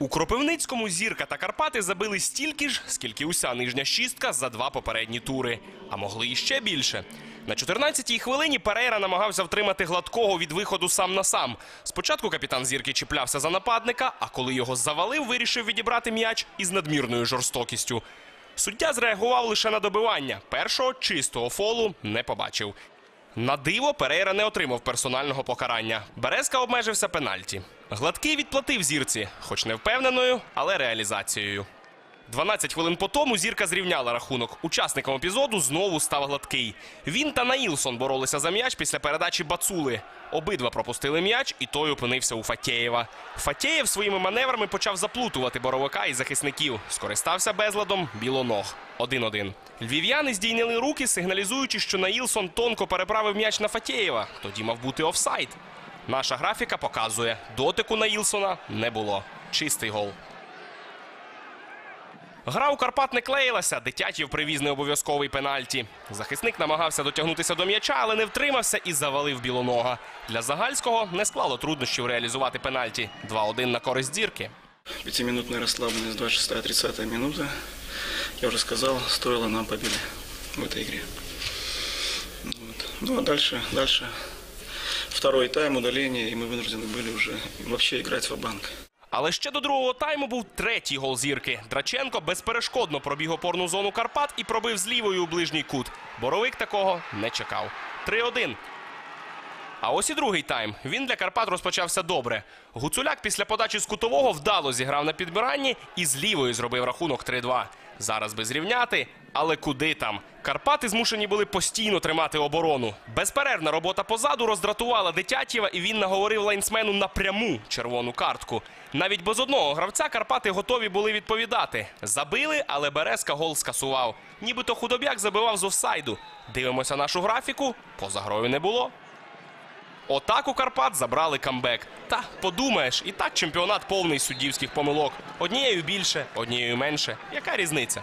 У Кропивницькому зірка та Карпати забили стільки ж, скільки уся нижня шістка за два попередні тури. А могли і ще більше. На 14-й хвилині Перейра намагався втримати гладкого від виходу сам на сам. Спочатку капітан зірки чіплявся за нападника, а коли його завалив, вирішив відібрати м'яч із надмірною жорстокістю. Суддя зреагував лише на добивання. Першого чистого фолу не побачив. На диво Перейра не отримав персонального покарання. Березка обмежився пенальті. Гладкий відплатив зірці, хоч не впевненою, але реалізацією. 12 хвилин по тому зірка зрівняла рахунок. Учасником епізоду знову став гладкий. Він та Наїлсон боролися за м'яч після передачі Бацули. Обидва пропустили м'яч, і той опинився у Фатєєва. Фатєєв своїми маневрами почав заплутувати боровика і захисників. Скористався безладом білоног. 1-1. Львів'яни здійняли руки, сигналізуючи, що Наїлсон тонко переправив м'яч на Фатєєва. Тоді мав бути офсайд. Наша графіка показує, дотику Наїлсона не було. Чистий гол. Гра у Карпат не клеїлася. Дитятів привіз необов'язковий пенальті. Захисник намагався дотягнутися до м'яча, але не втримався і завалив білонога. Для Загальського не склало труднощів реалізувати пенальті. 2-1 на користь зірки. Пятиминутная расслабленность, 26-30 минута. Я уже сказал, стоило нам победы в этой игре. Вот. Ну а дальше, дальше второй тайм, удаление, и мы вынуждены были уже вообще играть в банк але ще до другого тайму був третій гол зірки. Драченко безперешкодно пробіг опорну зону Карпат і пробив з лівою у ближній кут. Боровик такого не чекав. 3-1. А ось і другий тайм. Він для Карпат розпочався добре. Гуцуляк після подачі з кутового вдало зіграв на підбиранні і з лівою зробив рахунок 3-2. Зараз би зрівняти, але куди там? Карпати змушені були постійно тримати оборону. Безперервна робота позаду роздратувала Дитятєва, і він наговорив лайнсмену напряму червону картку. Навіть без одного гравця Карпати готові були відповідати. Забили, але Березка гол скасував. Нібито худобяк забивав з офсайду. Дивимося нашу графіку. Поза грою не було. Отак у Карпат забрали камбек. Та подумаєш, і так чемпіонат повний суддівських помилок. Однією більше, однією менше. Яка різниця?